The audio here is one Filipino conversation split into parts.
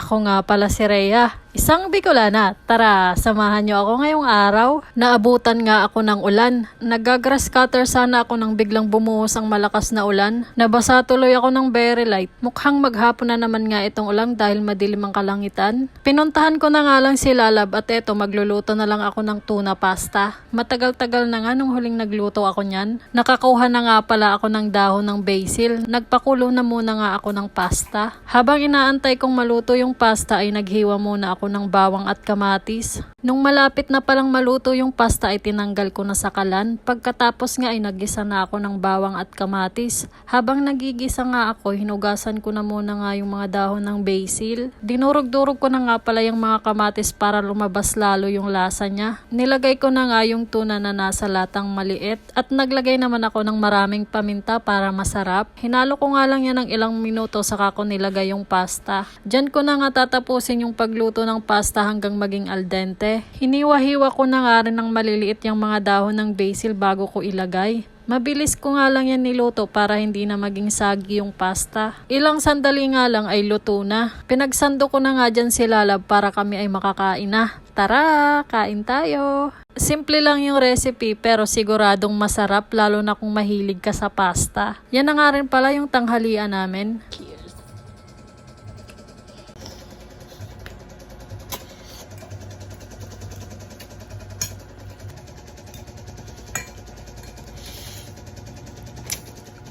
Ako nga pala si Rhea, isang Bicolana. Tara, samahan niyo ako ngayong araw. Naabutan nga ako ng ulan. Nagagrass cutter sana ako nang biglang bumuhos ang malakas na ulan. Nabasa tuloy ako ng very light. Mukhang maghapon na naman nga itong ulan dahil madilim ang kalangitan. Pinuntahan ko na nga lang si Lalab at eto magluluto na lang ako ng tuna pasta. Matagal-tagal na nga nung huling nagluto ako niyan. Nakakuha na nga pala ako ng dahon ng basil. Nagpakulo na muna nga ako ng pasta. Habang inaantay kong maluto yung pasta ay naghiwa muna ako ng bawang at kamatis. Nung malapit na palang maluto yung pasta ay tinanggal ko na sa kalan. Pagkatapos nga ay nagisa na ako ng bawang at kamatis. Habang nagigisa nga ako, hinugasan ko na muna nga yung mga dahon ng basil. Dinurog-durog ko na nga pala yung mga kamatis para lumabas lalo yung lasa niya. Nilagay ko na nga yung tuna na nasa latang maliit at naglagay naman ako ng maraming paminta para masarap. Hinalo ko nga lang yan ng ilang minuto saka ko nilagay yung pasta. Diyan ko na nga tatapusin yung pagluto ng pasta hanggang maging al dente. Hiniwa-hiwa ko na nga rin ng maliliit yung mga dahon ng basil bago ko ilagay. Mabilis ko nga lang yan niluto para hindi na maging sagi yung pasta. Ilang sandali nga lang ay luto na. Pinagsando ko na nga dyan si Lalab para kami ay makakain na. Tara, kain tayo! Simple lang yung recipe pero siguradong masarap lalo na kung mahilig ka sa pasta. Yan na nga rin pala yung tanghalian namin.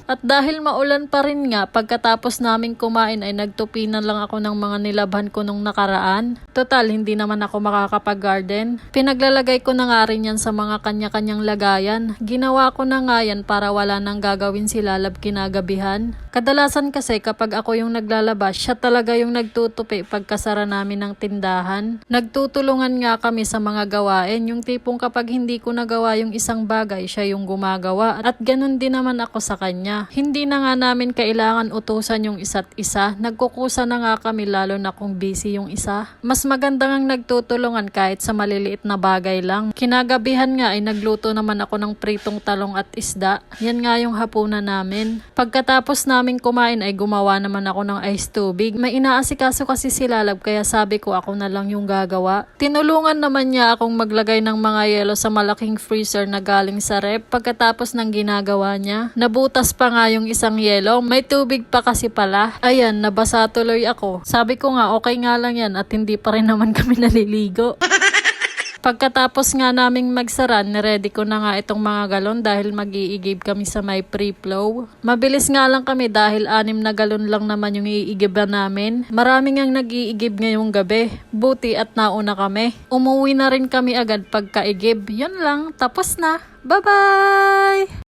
At dahil maulan pa rin nga, pagkatapos naming kumain ay nagtupinan lang ako ng mga nilabhan ko nung nakaraan. Total, hindi naman ako makakapag-garden. Pinaglalagay ko na nga rin yan sa mga kanya-kanyang lagayan. Ginawa ko na nga yan para wala nang gagawin si Lalab kinagabihan. Kadalasan kasi kapag ako yung naglalabas, siya talaga yung nagtutupi pagkasara namin ng tindahan. Nagtutulungan nga kami sa mga gawain. Yung tipong kapag hindi ko nagawa yung isang bagay, siya yung gumagawa. At ganun din naman ako sa kanya. Hindi na nga namin kailangan utusan yung isa't isa. Nagkukusa na nga kami lalo na kung busy yung isa. Mas maganda ngang nagtutulungan kahit sa maliliit na bagay lang. Kinagabihan nga ay nagluto naman ako ng pritong talong at isda. Yan nga yung hapunan namin. Pagkatapos namin kumain ay gumawa naman ako ng ice tubig. May inaasikaso kasi si Lalab kaya sabi ko ako na lang yung gagawa. Tinulungan naman niya akong maglagay ng mga yelo sa malaking freezer na galing sa rep. Pagkatapos ng ginagawa niya, nabutas pa nga yung isang yelo. May tubig pa kasi pala. Ayan, nabasa tuloy ako. Sabi ko nga okay nga lang yan at hindi pa rin naman kami naliligo. Pagkatapos nga naming magsara, ready ko na nga itong mga galon dahil mag-iigib kami sa may pre-flow. Mabilis nga lang kami dahil anim na galon lang naman yung iigiban namin. Maraming ang nag-iigib ngayong gabi. Buti at nauna kami. Umuwi na rin kami agad pagkaigib. Yun lang, tapos na. Bye-bye!